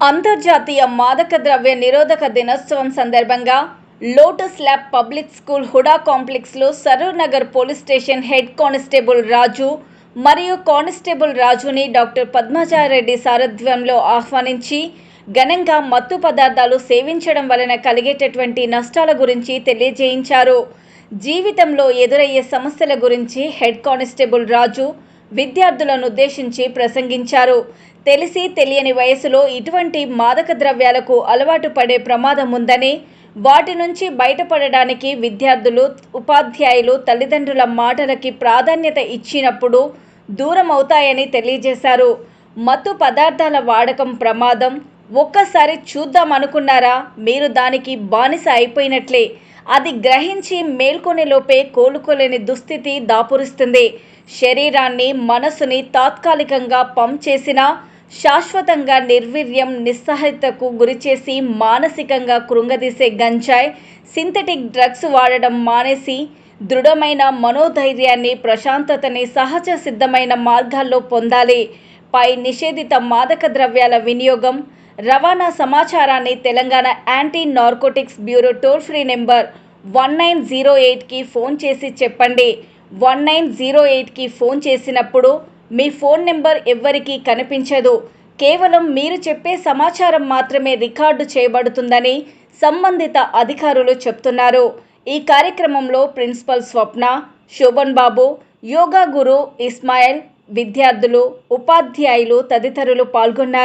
అంతర్జాతీయ మాదక ద్రవ్య నిరోధక దినోత్సవం సందర్భంగా Lotus Lab Public School HUDA కాంప్లెక్స్లో Saroor Nagar police station head constable Raju మరియు కానిస్టేబుల్ రాజుని డాక్టర్ పద్మజారెడ్డి సారథ్యంలో ఆహ్వానించి ఘనంగా మత్తు పదార్థాలు సేవించడం వలన కలిగేటటువంటి నష్టాల గురించి తెలియజేయించారు. జీవితంలో ఎదురయ్యే సమస్యల గురించి హెడ్ కానిస్టేబుల్ రాజు విద్యార్థులను ఉద్దేశించి ప్రసంగించారు. తెలిసి తెలియని వయసులో ఇటువంటి మాదక ద్రవ్యాలకు అలవాటు పడే ప్రమాదం ఉందని వాటి నుంచి బయటపడడానికి విద్యార్థులు ఉపాధ్యాయులు తల్లిదండ్రుల మాటలకి ప్రాధాన్యత ఇచ్చినప్పుడు దూరం అవుతాయని తెలియజేశారు. మత్తు పదార్థాల వాడకం ప్రమాదం ఒక్కసారి చూద్దాం అనుకున్నారా మీరు దానికి బానిస అయిపోయినట్లే. అది గ్రహించి మేల్కొనే లోపే కోలుకోలేని దుస్థితి దాపురిస్తుంది. శరీరాన్ని మనసుని తాత్కాలికంగా పంప్ చేసినా శాశ్వతంగా నిర్వీర్యం నిస్సహితకు గురిచేసి మానసికంగా కృంగదీసే గంజాయ్ సింథటిక్ డ్రగ్స్ వాడడం మానేసి దృఢమైన మనోధైర్యాన్ని ప్రశాంతతని సహజ సిద్ధమైన మార్గాల్లో పొందాలి. పై నిషేధిత మాదక ద్రవ్యాల వినియోగం రవాణా సమాచారాన్ని Telangana anti narcotics bureau toll free number one nine zero ఎయిట్కి ఫోన్ చేసి చెప్పండి. వన్ నైన్ జీరో ఎయిట్కి ఫోన్ చేసినప్పుడు మీ ఫోన్ నెంబర్ ఎవ్వరికీ కనిపించదు. కేవలం మీరు చెప్పే సమాచారం మాత్రమే రికార్డు చేయబడుతుందని సంబంధిత అధికారులు చెప్తున్నారు. ఈ కార్యక్రమంలో ప్రిన్సిపల్ స్వప్న శోభన్ బాబు యోగా గురు ఇస్మాయిల్ విద్యార్థులు ఉపాధ్యాయులు తదితరులు పాల్గొన్నారు.